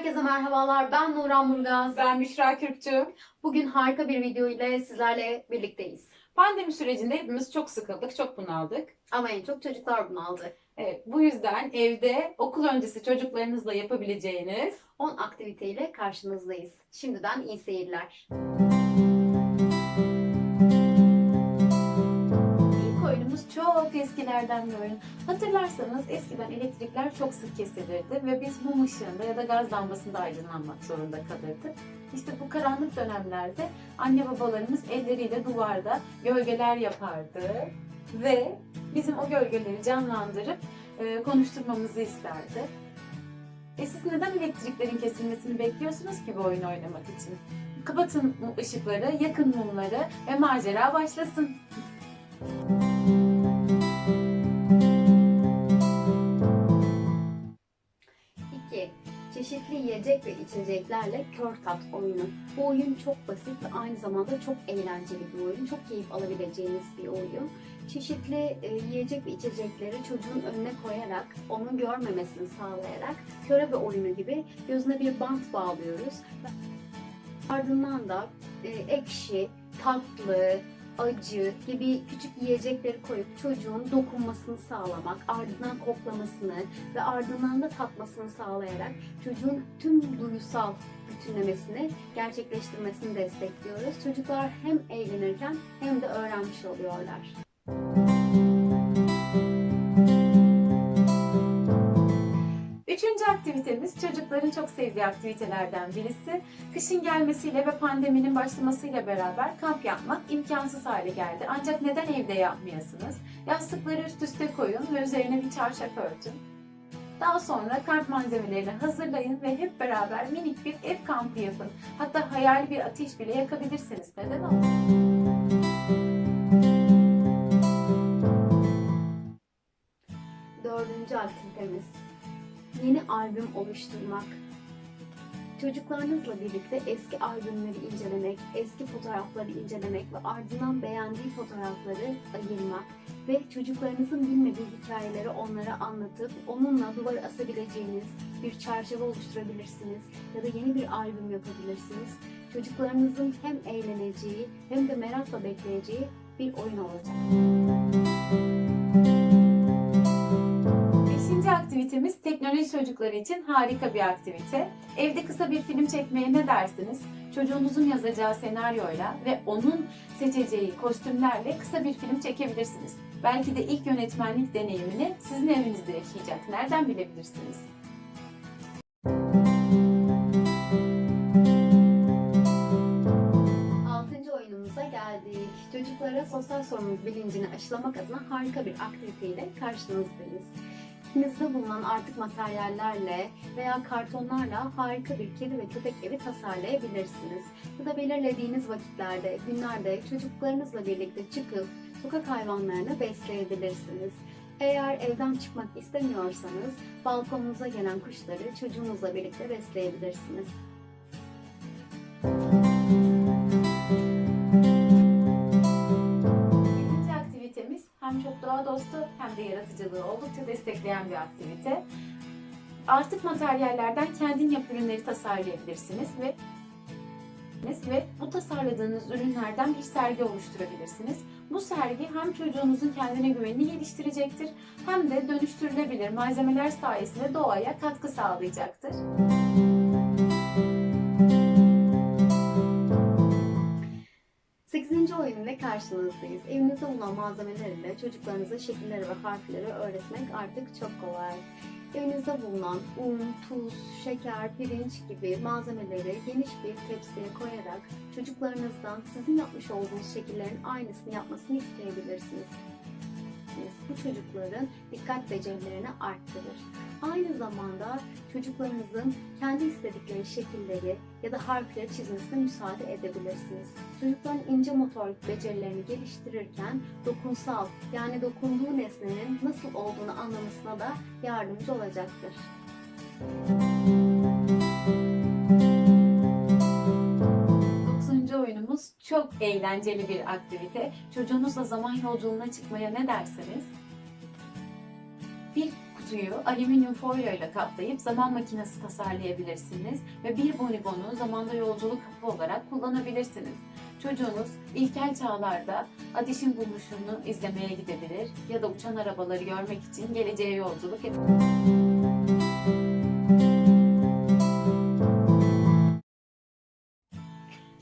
Herkese merhabalar. Ben Nuran Murgaz. Ben Büşra Kürkçü. Bugün harika bir video ile sizlerle birlikteyiz. Pandemi sürecinde hepimiz çok sıkıldık, çok bunaldık. Ama en çok çocuklar bunaldı. Evet, bu yüzden evde okul öncesi çocuklarınızla yapabileceğiniz 10 aktiviteyle karşınızdayız. Şimdiden iyi seyirler. ilk çok eskilerden bir oyun. Hatırlarsanız eskiden elektrikler çok sık kesilirdi ve biz mum ışığında ya da gaz lambasında aydınlanmak zorunda kalırdık. İşte bu karanlık dönemlerde anne babalarımız elleriyle duvarda gölgeler yapardı ve bizim o gölgeleri canlandırıp e, konuşturmamızı isterdi. E siz neden elektriklerin kesilmesini bekliyorsunuz ki bu oyunu oynamak için? Kapatın ışıkları, yakın mumları ve macera başlasın. İki, yiyecek ve içeceklerle kör tat oyunu. Bu oyun çok basit ve aynı zamanda çok eğlenceli bir oyun. Çok keyif alabileceğiniz bir oyun. Çeşitli e, yiyecek ve içecekleri çocuğun önüne koyarak, onun görmemesini sağlayarak körebe oyunu gibi gözüne bir bant bağlıyoruz. Ardından da e, ekşi, tatlı, acı gibi küçük yiyecekleri koyup çocuğun dokunmasını sağlamak, ardından koklamasını ve ardından da tatmasını sağlayarak çocuğun tüm duysal bütünlemesini gerçekleştirmesini destekliyoruz. Çocuklar hem eğlenirken hem de öğrenmiş oluyorlar. Üçüncü aktivitemiz çocukların çok sevdiği aktivitelerden birisi. Kışın gelmesiyle ve pandeminin başlamasıyla beraber kamp yapmak imkansız hale geldi. Ancak neden evde yapmayasınız? Yastıkları üst üste koyun ve üzerine bir çarşaf örtün. Daha sonra kamp malzemelerini hazırlayın ve hep beraber minik bir ev kampı yapın. Hatta hayali bir ateş bile yakabilirsiniz. Neden olmasın? Albüm oluşturmak. Çocuklarınızla birlikte eski albümleri incelemek, eski fotoğrafları incelemek ve ardından beğendiği fotoğrafları ayırmak ve çocuklarınızın bilmediği hikayeleri onlara anlatıp onunla duvara asabileceğiniz bir çerçeve oluşturabilirsiniz ya da yeni bir albüm yapabilirsiniz. Çocuklarınızın hem eğleneceği hem de merakla bekleyeceği bir oyun olacak. Aktivitemiz teknoloji çocukları için harika bir aktivite. Evde kısa bir film çekmeye ne dersiniz? Çocuğunuzun yazacağı senaryoyla ve onun seçeceği kostümlerle kısa bir film çekebilirsiniz. Belki de ilk yönetmenlik deneyimini sizin evinizde yaşayacak. Nereden bilebilirsiniz? Geldik. Çocuklara sosyal sorumluluk bilincini aşılamak adına harika bir aktiviteyle karşınızdayız. Evinizde bulunan artık materyallerle veya kartonlarla harika bir kedi ve köpek evi tasarlayabilirsiniz. Ya da belirlediğiniz vakitlerde, günlerde çocuklarınızla birlikte çıkıp sokak hayvanlarını besleyebilirsiniz. Eğer evden çıkmak istemiyorsanız balkonunuza gelen kuşları çocuğunuzla birlikte besleyebilirsiniz. çok doğa dostu hem de yaratıcılığı oldukça destekleyen bir aktivite. Artık materyallerden kendin yap ürünleri tasarlayabilirsiniz ve ve bu tasarladığınız ürünlerden bir sergi oluşturabilirsiniz. Bu sergi hem çocuğunuzun kendine güvenini geliştirecektir hem de dönüştürülebilir malzemeler sayesinde doğaya katkı sağlayacaktır. Müzik 8. oyunuyla karşınızdayız. Evinize bulunan malzemelerle çocuklarınıza şekilleri ve harfleri öğretmek artık çok kolay. Evinizde bulunan un, tuz, şeker, pirinç gibi malzemeleri geniş bir tepsiye koyarak çocuklarınızdan sizin yapmış olduğunuz şekillerin aynısını yapmasını isteyebilirsiniz. Bu çocukların dikkat becerilerini arttırır. Aynı zamanda çocuklarınızın kendi istedikleri şekilleri ya da harfleri çizmesine müsaade edebilirsiniz. Çocukların ince motorik becerilerini geliştirirken dokunsal yani dokunduğu nesnenin nasıl olduğunu anlamasına da yardımcı olacaktır. Dokuzuncu çok eğlenceli bir aktivite. Çocuğunuzla zaman yolculuğuna çıkmaya ne dersiniz? Bir kutuyu alüminyum folyo ile kaplayıp zaman makinesi tasarlayabilirsiniz ve bir bonibonu zamanda yolculuk hapı olarak kullanabilirsiniz. Çocuğunuz ilkel çağlarda ateşin buluşunu izlemeye gidebilir ya da uçan arabaları görmek için geleceğe yolculuk yapabilir.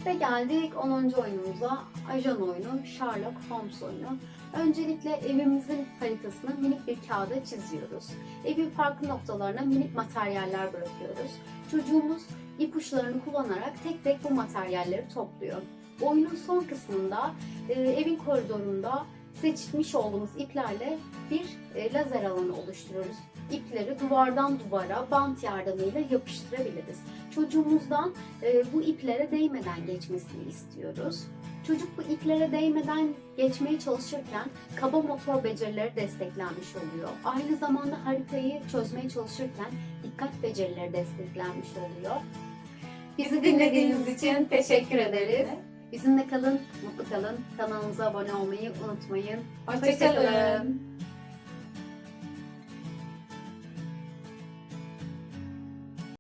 Ve geldik 10. oyunumuza. Ajan oyunu, Sherlock Holmes oyunu. Öncelikle evimizin haritasını minik bir kağıda çiziyoruz. Evin farklı noktalarına minik materyaller bırakıyoruz. Çocuğumuz ipuçlarını kullanarak tek tek bu materyalleri topluyor. Oyunun son kısmında e, evin koridorunda seçmiş olduğumuz iplerle bir e, lazer alanı oluşturuyoruz. İpleri duvardan duvara bant yardımıyla yapıştırabiliriz. Çocuğumuzdan e, bu iplere değmeden geçmesini istiyoruz. Çocuk bu iplere değmeden geçmeye çalışırken kaba motor becerileri desteklenmiş oluyor. Aynı zamanda haritayı çözmeye çalışırken dikkat becerileri desteklenmiş oluyor. Bizi dinlediğiniz için teşekkür ederiz. Bizimle kalın, mutlu kalın. Kanalımıza abone olmayı unutmayın. Hoşçakalın.